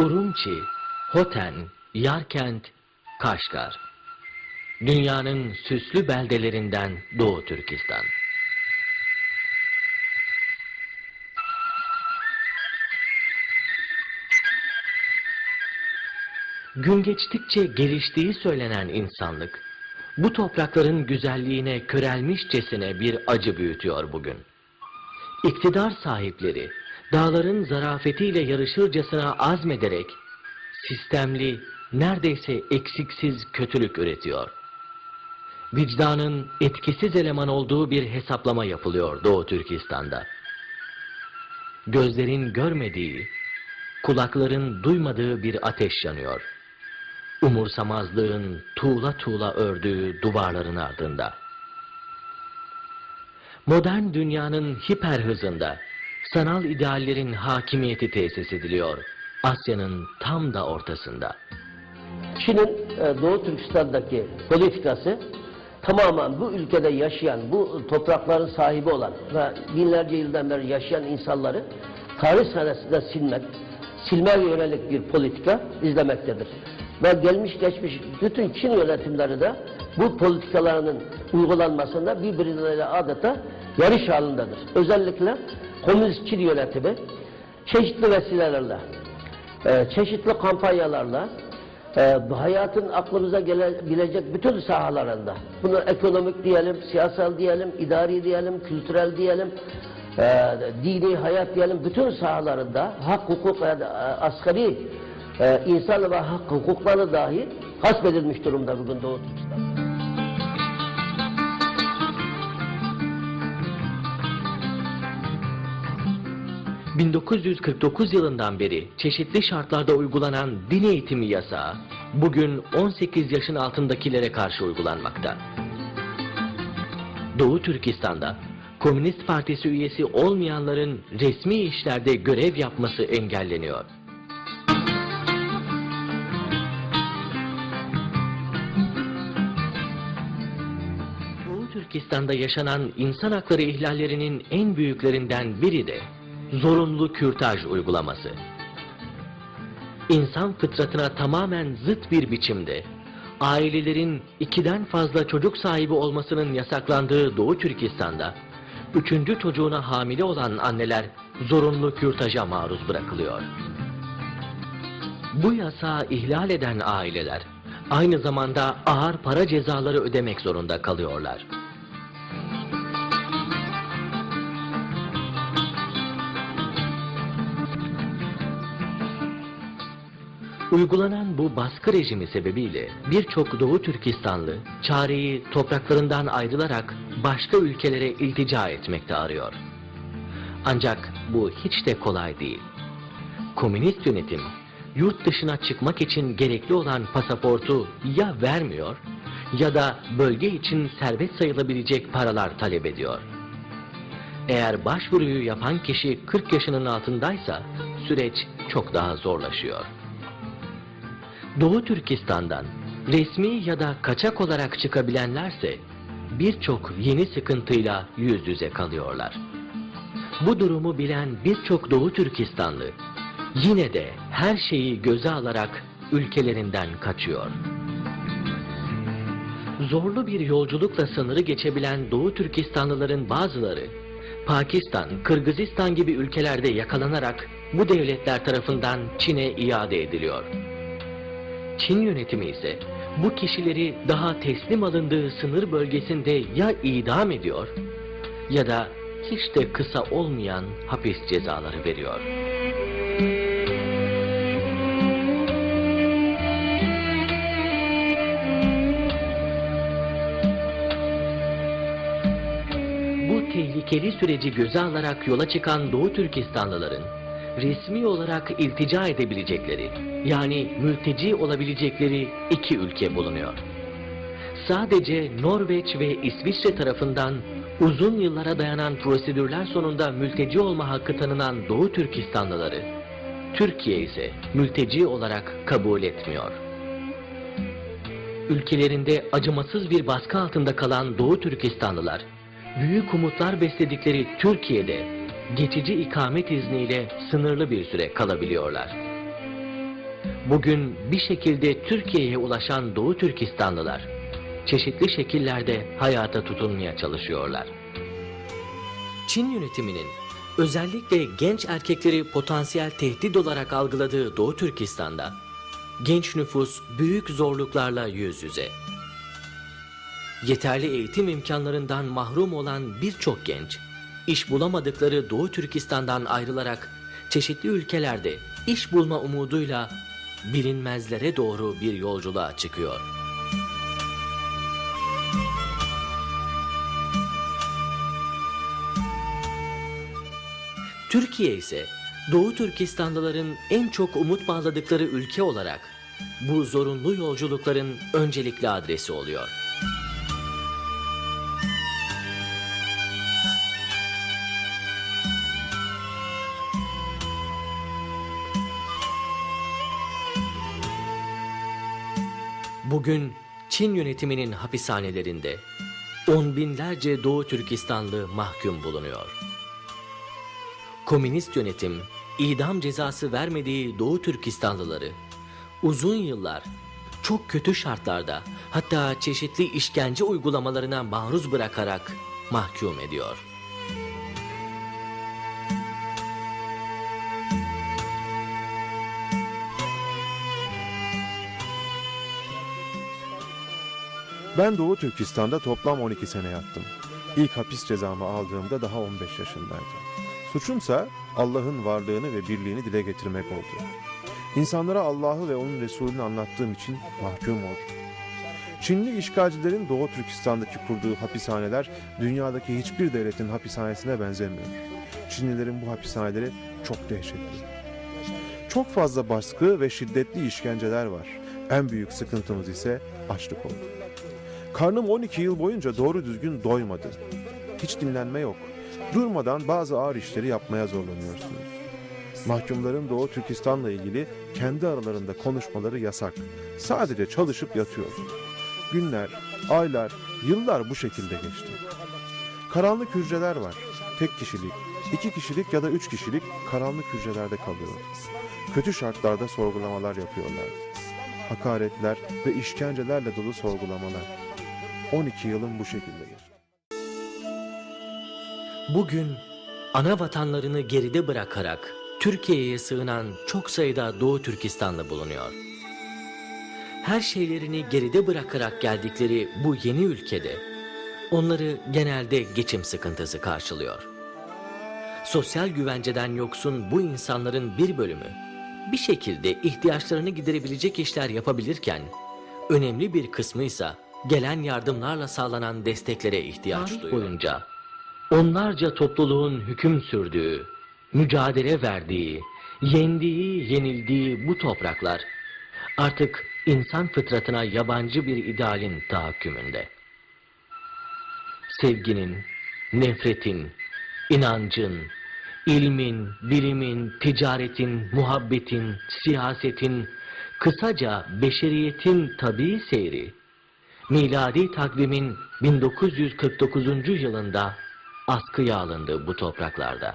Urumçi, Hoten, Yarkent, Kaşgar. Dünyanın süslü beldelerinden Doğu Türkistan. Gün geçtikçe geliştiği söylenen insanlık, bu toprakların güzelliğine körelmişçesine bir acı büyütüyor bugün. İktidar sahipleri, dağların zarafetiyle yarışırcasına azmederek, sistemli, neredeyse eksiksiz kötülük üretiyor. Vicdanın etkisiz eleman olduğu bir hesaplama yapılıyor Doğu Türkistan'da. Gözlerin görmediği, kulakların duymadığı bir ateş yanıyor. Umursamazlığın tuğla tuğla ördüğü duvarların ardında. Modern dünyanın hiper hızında sanal ideallerin hakimiyeti tesis ediliyor. Asya'nın tam da ortasında. Çin'in e, Doğu Türkistan'daki politikası tamamen bu ülkede yaşayan, bu toprakların sahibi olan ve binlerce yıldan beri yaşayan insanları tarih sahnesinde silmek, silmeye yönelik bir politika izlemektedir. Ve gelmiş geçmiş bütün Çin yönetimleri de bu politikalarının uygulanmasında birbirleriyle adeta yarış halindedir. Özellikle Komünist Çin yönetimi çeşitli vesilelerle, e, çeşitli kampanyalarla, e, hayatın aklımıza gelebilecek bütün sahalarında, bunu ekonomik diyelim, siyasal diyelim, idari diyelim, kültürel diyelim, e, dini hayat diyelim, bütün sahalarında hak, hukuk e, asgari e, insan ve hak hukukları dahi hasbedilmiş durumda bugün Doğu Türkistan. 1949 yılından beri çeşitli şartlarda uygulanan din eğitimi yasağı bugün 18 yaşın altındakilere karşı uygulanmakta. Doğu Türkistan'da Komünist Partisi üyesi olmayanların resmi işlerde görev yapması engelleniyor. Doğu Türkistan'da yaşanan insan hakları ihlallerinin en büyüklerinden biri de zorunlu kürtaj uygulaması. İnsan fıtratına tamamen zıt bir biçimde ailelerin ikiden fazla çocuk sahibi olmasının yasaklandığı Doğu Türkistan'da üçüncü çocuğuna hamile olan anneler zorunlu kürtaja maruz bırakılıyor. Bu yasağı ihlal eden aileler aynı zamanda ağır para cezaları ödemek zorunda kalıyorlar. Uygulanan bu baskı rejimi sebebiyle birçok Doğu Türkistanlı çareyi topraklarından ayrılarak başka ülkelere iltica etmekte arıyor. Ancak bu hiç de kolay değil. Komünist yönetim yurt dışına çıkmak için gerekli olan pasaportu ya vermiyor ya da bölge için serbest sayılabilecek paralar talep ediyor. Eğer başvuruyu yapan kişi 40 yaşının altındaysa süreç çok daha zorlaşıyor. Doğu Türkistan'dan resmi ya da kaçak olarak çıkabilenlerse birçok yeni sıkıntıyla yüz yüze kalıyorlar. Bu durumu bilen birçok Doğu Türkistanlı yine de her şeyi göze alarak ülkelerinden kaçıyor. Zorlu bir yolculukla sınırı geçebilen Doğu Türkistanlıların bazıları Pakistan, Kırgızistan gibi ülkelerde yakalanarak bu devletler tarafından Çin'e iade ediliyor. Çin yönetimi ise bu kişileri daha teslim alındığı sınır bölgesinde ya idam ediyor ya da hiç de kısa olmayan hapis cezaları veriyor. Bu tehlikeli süreci göze alarak yola çıkan Doğu Türkistanlıların resmi olarak iltica edebilecekleri, yani mülteci olabilecekleri iki ülke bulunuyor. Sadece Norveç ve İsviçre tarafından uzun yıllara dayanan prosedürler sonunda mülteci olma hakkı tanınan Doğu Türkistanlıları, Türkiye ise mülteci olarak kabul etmiyor. Ülkelerinde acımasız bir baskı altında kalan Doğu Türkistanlılar, büyük umutlar besledikleri Türkiye'de geçici ikamet izniyle sınırlı bir süre kalabiliyorlar. Bugün bir şekilde Türkiye'ye ulaşan Doğu Türkistanlılar çeşitli şekillerde hayata tutunmaya çalışıyorlar. Çin yönetiminin özellikle genç erkekleri potansiyel tehdit olarak algıladığı Doğu Türkistan'da genç nüfus büyük zorluklarla yüz yüze. Yeterli eğitim imkanlarından mahrum olan birçok genç, iş bulamadıkları Doğu Türkistan'dan ayrılarak çeşitli ülkelerde iş bulma umuduyla bilinmezlere doğru bir yolculuğa çıkıyor. Türkiye ise Doğu Türkistanlıların en çok umut bağladıkları ülke olarak bu zorunlu yolculukların öncelikli adresi oluyor. Bugün Çin yönetiminin hapishanelerinde on binlerce Doğu Türkistanlı mahkum bulunuyor. Komünist yönetim idam cezası vermediği Doğu Türkistanlıları uzun yıllar çok kötü şartlarda hatta çeşitli işkence uygulamalarına maruz bırakarak mahkum ediyor. Ben Doğu Türkistan'da toplam 12 sene yattım. İlk hapis cezamı aldığımda daha 15 yaşındaydım. Suçumsa Allah'ın varlığını ve birliğini dile getirmek oldu. İnsanlara Allah'ı ve onun Resulünü anlattığım için mahkum oldum. Çinli işgalcilerin Doğu Türkistan'daki kurduğu hapishaneler dünyadaki hiçbir devletin hapishanesine benzemiyor. Çinlilerin bu hapishaneleri çok dehşetli. Çok fazla baskı ve şiddetli işkenceler var. En büyük sıkıntımız ise açlık oldu. Karnım 12 yıl boyunca doğru düzgün doymadı. Hiç dinlenme yok. Durmadan bazı ağır işleri yapmaya zorlanıyorsunuz. Mahkumların Doğu Türkistan'la ilgili kendi aralarında konuşmaları yasak. Sadece çalışıp yatıyor. Günler, aylar, yıllar bu şekilde geçti. Karanlık hücreler var. Tek kişilik, iki kişilik ya da üç kişilik karanlık hücrelerde kalıyor. Kötü şartlarda sorgulamalar yapıyorlar. Hakaretler ve işkencelerle dolu sorgulamalar. 12 yılın bu şekilde. Bugün ana vatanlarını geride bırakarak Türkiye'ye sığınan çok sayıda Doğu Türkistanlı bulunuyor. Her şeylerini geride bırakarak geldikleri bu yeni ülkede onları genelde geçim sıkıntısı karşılıyor. Sosyal güvenceden yoksun bu insanların bir bölümü bir şekilde ihtiyaçlarını giderebilecek işler yapabilirken önemli bir kısmı ise gelen yardımlarla sağlanan desteklere ihtiyaç duyuyor. boyunca onlarca topluluğun hüküm sürdüğü, mücadele verdiği, yendiği, yenildiği bu topraklar artık insan fıtratına yabancı bir idealin tahakkümünde. Sevginin, nefretin, inancın, ilmin, bilimin, ticaretin, muhabbetin, siyasetin, kısaca beşeriyetin tabii seyri, miladi takvimin 1949. yılında askıya alındı bu topraklarda.